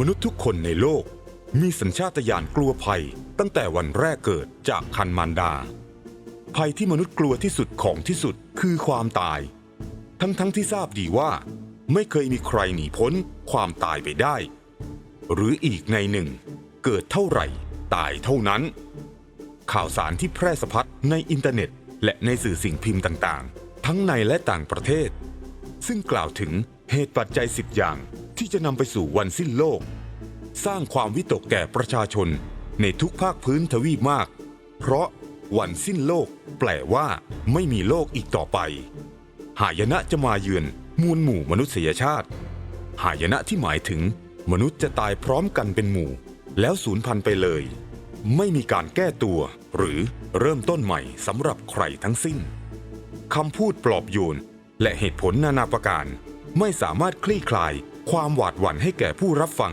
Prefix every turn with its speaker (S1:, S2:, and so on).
S1: มนุษย์ทุกคนในโลก มีสัญชาตญาณกลัวภัย ตั้งแต่วันแรกเกิดจากคันมารดา ภัยที่มนุษย์กลัวที่สุดของที่สุดคือความตาย ทั้งๆทที่ทราบดีว่า ไม่เคยมีใครหนีพ้นความตายไปได้ หรืออีกในหนึ่ง เกิดเท่าไหร่ ตายเท่านั้น ข่าวสารที่แพร่สะพัดในอินเทอร์เน็ต และในสื่อสิ่งพิมพ์ต่างๆ ทั้งในและต่างประเทศ ซึ่งกล่าวถึงเหตุปัจจัยสิบอย่าง ที่จะนำไปสู่วันสิ้นโลก สร้างความวิตกแก่ประชาชนในทุกภาคพื้นทวีปมาก เพราะวันสิ้นโลก แปลว่าไม่มีโลกอีกต่อไป หายนะจะมาเยือนมวลหมู่มนุษยชาติ หายนะที่หมายถึง มนุษย์จะตายพร้อมกันเป็นหมู่ แล้วสูญพันธุ์ไปเลย ไม่มีการแก้ตัว หรือเริ่มต้นใหม่สำหรับใครทั้งสิ้นคำพูดปลอบโยนและเหตุผลนานาประการ ไม่สามารถคลี่คลาย ความหวาดหวั่นให้แก่ผู้รับฟัง